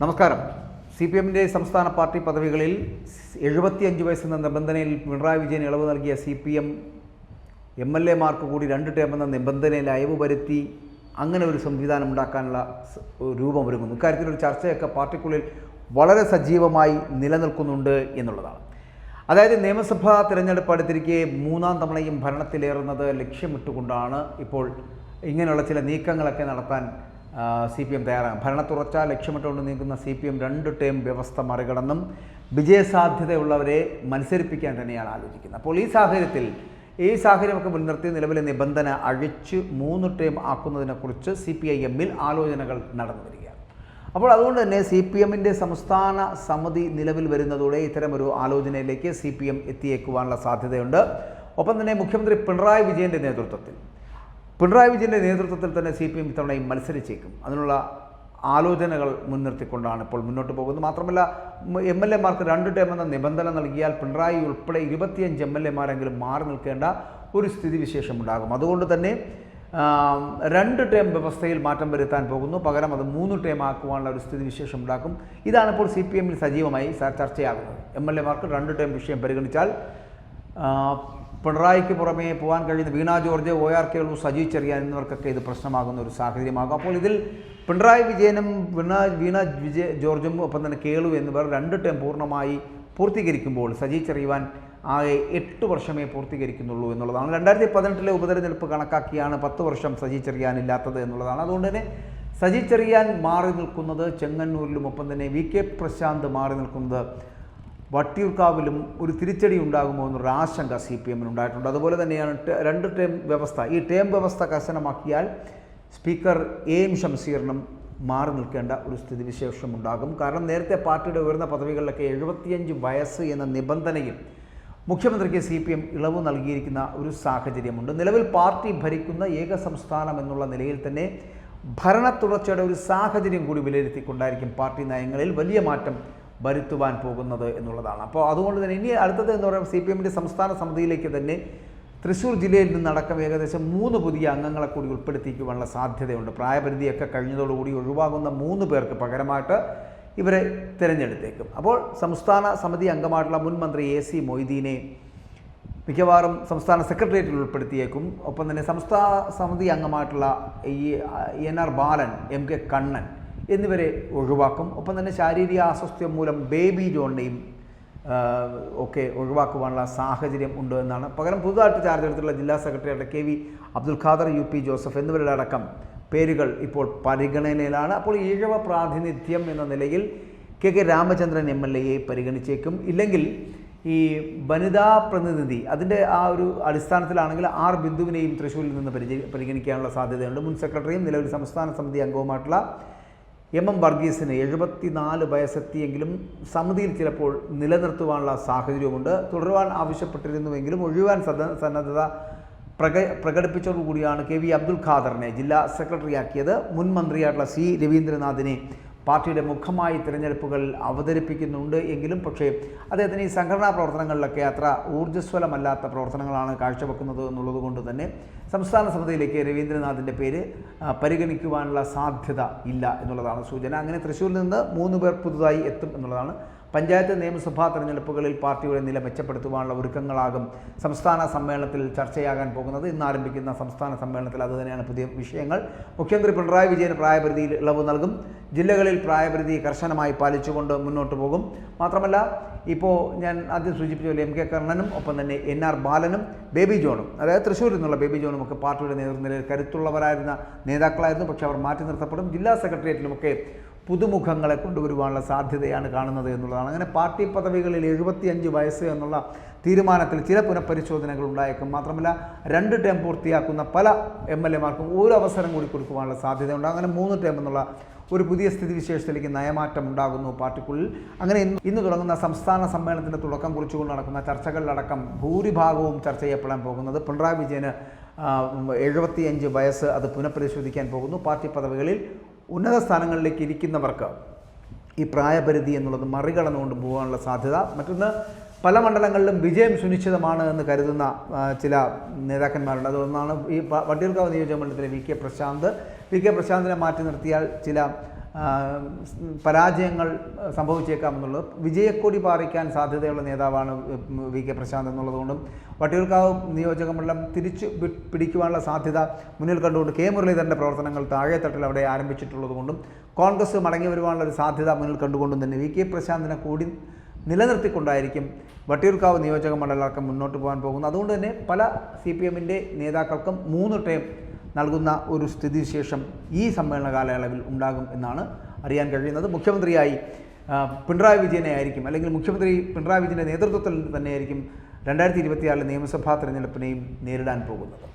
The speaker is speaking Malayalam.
നമസ്കാരം. സി പി എമ്മിന്റെ സംസ്ഥാന പാർട്ടി പദവികളിൽ എഴുപത്തിയഞ്ച് വയസ്സെന്ന നിബന്ധനയിൽ പിണറായി വിജയൻ ഇളവ് നൽകിയ C P M M L എമാർക്ക് കൂടി രണ്ട് ടേം എന്ന നിബന്ധനയിൽ അയവ് വരുത്തി അങ്ങനെ ഒരു സംവിധാനം ഉണ്ടാക്കാനുള്ള രൂപം രൂപമൊരുങ്ങുന്നു. ഇക്കാര്യത്തിലൊരു ചർച്ചയൊക്കെ പാർട്ടിക്കുള്ളിൽ വളരെ സജീവമായി നിലനിൽക്കുന്നുണ്ട് എന്നുള്ളതാണ്. അതായത് നിയമസഭാ തിരഞ്ഞെടുപ്പ് അടുത്തിരിക്കെ മൂന്നാം തവണയും ഭരണത്തിലേറുന്നത് ലക്ഷ്യമിട്ടുകൊണ്ടാണ് ഇപ്പോൾ ഇങ്ങനെയുള്ള ചില നീക്കങ്ങളൊക്കെ നടത്താൻ സി പി എം തയ്യാറാകും ഭരണത്തുറച്ച ലക്ഷ്യമിട്ടുകൊണ്ട് നീക്കുന്ന സി പി എം രണ്ട് ടേം വ്യവസ്ഥ മറികടന്നും വിജയസാധ്യതയുള്ളവരെ മത്സരിപ്പിക്കാൻ തന്നെയാണ് ആലോചിക്കുന്നത്. അപ്പോൾ ഈ സാഹചര്യത്തിൽ ഈ സാഹചര്യമൊക്കെ മുൻനിർത്തി നിലവിലെ നിബന്ധന അഴിച്ച് മൂന്ന് ടേം ആക്കുന്നതിനെക്കുറിച്ച് സി പി ഐ എമ്മിൽ ആലോചനകൾ നടന്നു വരികയാണ്. അപ്പോൾ അതുകൊണ്ട് തന്നെ സി പി എമ്മിന്റെ സംസ്ഥാന സമിതി നിലവിൽ വരുന്നതോടെ ഇത്തരമൊരു ആലോചനയിലേക്ക് സി പി എം എത്തിയേക്കുവാനുള്ള സാധ്യതയുണ്ട്. ഒപ്പം തന്നെ മുഖ്യമന്ത്രി പിണറായി വിജയന്റെ നേതൃത്വത്തിൽ പിണറായി വിജയന്റെ നേതൃത്വത്തിൽ തന്നെ സി പി എം ഇത്തവണയും മത്സരിച്ചേക്കും. അതിനുള്ള ആലോചനകൾ മുൻനിർത്തിക്കൊണ്ടാണ് ഇപ്പോൾ മുന്നോട്ട് പോകുന്നത്. മാത്രമല്ല എം എൽ എമാർക്ക് രണ്ട് ടേം എന്ന നിബന്ധന നൽകിയാൽ പിണറായി ഉൾപ്പെടെ ഇരുപത്തിയഞ്ച് എം എൽ എമാരെങ്കിലും മാറി നിൽക്കേണ്ട ഒരു സ്ഥിതിവിശേഷം ഉണ്ടാകും. അതുകൊണ്ട് തന്നെ രണ്ട് ടേം വ്യവസ്ഥയിൽ മാറ്റം വരുത്താൻ പോകുന്നു. പകരം അത് മൂന്ന് ടേം ആക്കുവാനുള്ള ഒരു സ്ഥിതിവിശേഷം ഉണ്ടാക്കും. ഇതാണ് ഇപ്പോൾ സി പി എമ്മിൽ സജീവമായി ചർച്ചയാകുന്നത്. എം എൽ എമാർക്ക് രണ്ട് ടേം വിഷയം പരിഗണിച്ചാൽ പിണറായിക്ക് പുറമേ പോകാൻ കഴിയുന്ന Veena George O R K ഉള്ളൂ സജി ചെറിയാൻ എന്നിവർക്കൊക്കെ ഇത് പ്രശ്നമാകുന്ന ഒരു സാഹചര്യമാകും. അപ്പോൾ ഇതിൽ പിണറായി വിജയനും വീണ വീണ വിജയ ജോർജും ഒപ്പം തന്നെ കേളു എന്നിവർ രണ്ട് ടേം പൂർണമായി പൂർത്തീകരിക്കുമ്പോൾ സജി ചെറിയുവാൻ ആകെ എട്ട് വർഷമേ പൂർത്തീകരിക്കുന്നുള്ളൂ എന്നുള്ളതാണ്. രണ്ടായിരത്തി പതിനെട്ടിലെ ഉപതെരഞ്ഞെടുപ്പ് കണക്കാക്കിയാണ് പത്ത് വർഷം സജി ചെറിയാനില്ലാത്തത് എന്നുള്ളതാണ്. അതുകൊണ്ട് തന്നെ സജി ചെറിയാൻ മാറി നിൽക്കുന്നത് ചെങ്ങന്നൂരിലും ഒപ്പം തന്നെ വി കെ പ്രശാന്ത് മാറി നിൽക്കുന്നത് വട്ടിയൂർക്കാവിലും ഒരു തിരിച്ചടി ഉണ്ടാകുമോ എന്നൊരു ആശങ്ക സി പി എമ്മിന് ഉണ്ടായിട്ടുണ്ട്. അതുപോലെ തന്നെയാണ് രണ്ട് ടേം വ്യവസ്ഥ. ഈ ടേം വ്യവസ്ഥ കർശനമാക്കിയാൽ സ്പീക്കർ എ എം ഷംസീറിനും മാറി നിൽക്കേണ്ട ഒരു സ്ഥിതിവിശേഷം ഉണ്ടാകും. കാരണം നേരത്തെ പാർട്ടിയുടെ ഉയർന്ന പദവികളിലൊക്കെ എഴുപത്തിയഞ്ച് വയസ്സ് എന്ന നിബന്ധനയിൽ മുഖ്യമന്ത്രിക്ക് സി പി എം ഇളവ് നൽകിയിരിക്കുന്ന ഒരു സാഹചര്യമുണ്ട്. നിലവിൽ പാർട്ടി ഭരിക്കുന്ന ഏക സംസ്ഥാനം എന്നുള്ള നിലയിൽ തന്നെ ഭരണ തുടർച്ചയുടെ ഒരു സാഹചര്യം കൂടി വിലയിരുത്തിക്കൊണ്ടായിരിക്കും പാർട്ടി നയങ്ങളിൽ വലിയ മാറ്റം വരുത്തുവാൻ പോകുന്നത് എന്നുള്ളതാണ്. അപ്പോൾ അതുകൊണ്ട് തന്നെ ഇനി അടുത്തത് എന്ന് പറയുമ്പോൾ സി പി എമ്മിന്റെ സംസ്ഥാന സമിതിയിലേക്ക് തന്നെ തൃശ്ശൂർ ജില്ലയിൽ നിന്നടക്കം ഏകദേശം മൂന്ന് പുതിയ അംഗങ്ങളെ കൂടി ഉൾപ്പെടുത്തിക്കുവാനുള്ള സാധ്യതയുണ്ട്. പ്രായപരിധിയൊക്കെ കഴിഞ്ഞതോടുകൂടി ഒഴിവാകുന്ന മൂന്ന് പേർക്ക് പകരമായിട്ട് ഇവരെ തിരഞ്ഞെടുത്തേക്കും. അപ്പോൾ സംസ്ഥാന സമിതി അംഗമായിട്ടുള്ള മുൻ മന്ത്രി എ സി മൊയ്തീനെ മിക്കവാറും സംസ്ഥാന സെക്രട്ടേറിയറ്റിൽ ഉൾപ്പെടുത്തിയേക്കും. ഒപ്പം തന്നെ സംസ്ഥാന സമിതി അംഗമായിട്ടുള്ള ഈ N R Balan M K Kannan എന്നിവരെ ഒഴിവാക്കും. ഒപ്പം തന്നെ ശാരീരിക അസ്വസ്ഥ്യം മൂലം ബേബി ജോണിനെയും ഒക്കെ ഒഴിവാക്കുവാനുള്ള സാഹചര്യം ഉണ്ട് എന്നാണ്. പകരം പുതുതായിട്ട് ചാർജ് എടുത്തിട്ടുള്ള ജില്ലാ സെക്രട്ടറിയായിട്ട് K V Abdul Khader U P Joseph എന്നിവരുടെ അടക്കം പേരുകൾ ഇപ്പോൾ പരിഗണനയിലാണ്. അപ്പോൾ ഈഴവ പ്രാതിനിധ്യം എന്ന നിലയിൽ K K Ramachandran M L എയെ പരിഗണിച്ചേക്കും. ഇല്ലെങ്കിൽ ഈ വനിതാ പ്രതിനിധി അതിന്റെ ആ ഒരു അടിസ്ഥാനത്തിലാണെങ്കിൽ ആർ ബിന്ദുവിനെയും തൃശ്ശൂരിൽ നിന്ന് പരിചയ പരിഗണിക്കാനുള്ള സാധ്യതയുണ്ട്. മുൻ സെക്രട്ടറിയും നിലവിൽ സംസ്ഥാന സമിതി അംഗവുമായിട്ടുള്ള എം എം വർഗീസിന് എഴുപത്തിനാല് വയസ്സെത്തിയെങ്കിലും സമിതിയിൽ ചിലപ്പോൾ നിലനിർത്തുവാനുള്ള സാഹചര്യമുണ്ട് തുടരുവാൻ ആവശ്യപ്പെട്ടിരുന്നുവെങ്കിലും ഒഴിവാൻ സന്നദ്ധത പ്രക പ്രകടിപ്പിച്ചതോടുകൂടിയാണ് കെ വി അബ്ദുൽ ഖാദറിനെ ജില്ലാ സെക്രട്ടറിയാക്കിയത്. മുൻ മന്ത്രിയായിട്ടുള്ള സി രവീന്ദ്രനാഥിനെ പാർട്ടിയുടെ മുഖമായി തിരഞ്ഞെടുപ്പുകൾ അവതരിപ്പിക്കുന്നുണ്ട് എങ്കിലും പക്ഷേ അദ്ദേഹത്തിന് ഈ സംഘടനാ പ്രവർത്തനങ്ങളിലൊക്കെ അത്ര ഊർജസ്വലമല്ലാത്ത പ്രവർത്തനങ്ങളാണ് കാഴ്ചവെക്കുന്നത് എന്നുള്ളത് കൊണ്ട് തന്നെ സംസ്ഥാന സമിതിയിലേക്ക് രവീന്ദ്രനാഥിന്റെ പേര് പരിഗണിക്കുവാനുള്ള സാധ്യത ഇല്ല എന്നുള്ളതാണ് സൂചന. അങ്ങനെ തൃശ്ശൂരിൽ നിന്ന് മൂന്ന് പേർ പുതുതായി എത്തും എന്നുള്ളതാണ് പഞ്ചായത്ത് നിയമസഭാ തെരഞ്ഞെടുപ്പുകളിൽ പാർട്ടിയുടെ നില മെച്ചപ്പെടുത്തുവാനുള്ള ഒരുക്കങ്ങളാകും സംസ്ഥാന സമ്മേളനത്തിൽ ചർച്ചയാകാൻ പോകുന്നത്. ഇന്ന് ആരംഭിക്കുന്ന സംസ്ഥാന സമ്മേളനത്തിൽ അതുതന്നെയാണ് പുതിയ വിഷയങ്ങൾ. മുഖ്യമന്ത്രി പിണറായി വിജയൻ പ്രായപരിധിയിൽ ഇളവ് നൽകും. ജില്ലകളിൽ പ്രായപരിധി കർശനമായി പാലിച്ചുകൊണ്ട് മുന്നോട്ട് പോകും. മാത്രമല്ല ഇപ്പോൾ ഞാൻ ആദ്യം സൂചിപ്പിച്ച പോലെ എം കെ കർണനും ഒപ്പം തന്നെ എൻ ആർ ബാലനും ബേബി ജോണും അതായത് തൃശ്ശൂരിൽ നിന്നുള്ള ബേബി ജോണും ഒക്കെ പാർട്ടിയുടെ നേതൃനിലയിൽ കരുത്തുള്ളവരായിരുന്ന നേതാക്കളായിരുന്നു. പക്ഷേ അവർ മാറ്റി നിർത്തപ്പെടും. ജില്ലാ സെക്രട്ടേറിയറ്റിലുമൊക്കെ പുതുമുഖങ്ങളെ കൊണ്ടുവരുവാനുള്ള സാധ്യതയാണ് കാണുന്നത് എന്നുള്ളതാണ്. അങ്ങനെ പാർട്ടി പദവികളിൽ എഴുപത്തിയഞ്ച് വയസ്സ് എന്നുള്ള തീരുമാനത്തിൽ ചില പുനഃപരിശോധനകൾ ഉണ്ടായേക്കും. മാത്രമല്ല രണ്ട് ടേം പൂർത്തിയാക്കുന്ന പല എം എൽ എമാർക്കും ഒരു അവസരം കൂടി കൊടുക്കുവാനുള്ള സാധ്യതയുണ്ട്. അങ്ങനെ മൂന്ന് ടേം എന്നുള്ള ഒരു പുതിയ സ്ഥിതിവിശേഷത്തിലേക്ക് നയമാറ്റം ഉണ്ടാകുന്നു പാർട്ടിക്കുള്ളിൽ. അങ്ങനെ ഇന്ന് ഇന്ന് തുടങ്ങുന്ന സംസ്ഥാന സമ്മേളനത്തിന്റെ തുടക്കം കുറിച്ചുകൊണ്ട് നടക്കുന്ന ചർച്ചകളിലടക്കം ഭൂരിഭാഗവും ചർച്ച ചെയ്യപ്പെടാൻ പോകുന്നത് പിണറായി വിജയന് എഴുപത്തിയഞ്ച് വയസ്സ് അത് പുനഃപരിശോധിക്കാൻ പോകുന്നു. പാർട്ടി പദവികളിൽ ഉന്നത സ്ഥാനങ്ങളിലേക്ക് ഇരിക്കുന്നവർക്ക് ഈ പ്രായപരിധി എന്നുള്ളത് മറികടന്നുകൊണ്ട് പോകാനുള്ള സാധ്യത. മറ്റൊന്ന് പല മണ്ഡലങ്ങളിലും വിജയം സുനിശ്ചിതമാണ് എന്ന് കരുതുന്ന ചില നേതാക്കന്മാരുണ്ട്. അതൊന്നാണ് ഈ വട്ടിയൂർക്കാവ് നിയോജക മണ്ഡലത്തിലെ V K Prashanth. V K പ്രശാന്തിനെ മാറ്റി നിർത്തിയാൽ ചില ആ, സംഭവിച്ചേക്കാം എന്നുള്ളത് വിജയക്കൊടി പാറിക്കാൻ സാധ്യതയുള്ള നേതാവാണ് വി കെ പ്രശാന്ത് എന്നുള്ളതുകൊണ്ടും വട്ടിയൂർക്കാവ് നിയോജക മണ്ഡലം തിരിച്ചു പിടിക്കുവാനുള്ള സാധ്യത മുന്നിൽ കണ്ടുകൊണ്ട് കെ മുരളീധരന്റെ പ്രവർത്തനങ്ങൾ താഴെത്തട്ടിൽ അവിടെ ആരംഭിച്ചിട്ടുള്ളതുകൊണ്ടും കോൺഗ്രസ് മടങ്ങി വരുവാനുള്ള ഒരു സാധ്യത മുന്നിൽ കണ്ടുകൊണ്ടും തന്നെ വി കെ പ്രശാന്തിനെ കൂടി നിലനിർത്തിക്കൊണ്ടായിരിക്കും വട്ടിയൂർക്കാവ് നിയോജക മണ്ഡലമൊക്കെ മുന്നോട്ട് പോകാൻ പോകുന്നത്. അതുകൊണ്ട് തന്നെ പല സി പി എമ്മിന്റെ നേതാക്കൾക്കും മൂന്ന് ടേം നൽകുന്ന ഒരു സ്ഥിതിവിശേഷം ഈ സമ്മേളന കാലയളവിൽ ഉണ്ടാകും എന്നാണ് അറിയാൻ കഴിയുന്നത്. മുഖ്യമന്ത്രിയായി പിണറായി വിജയനെ ആയിരിക്കും. അല്ലെങ്കിൽ മുഖ്യമന്ത്രി പിണറായി വിജയന്റെ നേതൃത്വത്തിൽ തന്നെയായിരിക്കും രണ്ടായിരത്തി ഇരുപത്തിയാറിലെ നിയമസഭാ തെരഞ്ഞെടുപ്പിനെയും നേരിടാൻ പോകുന്നത്.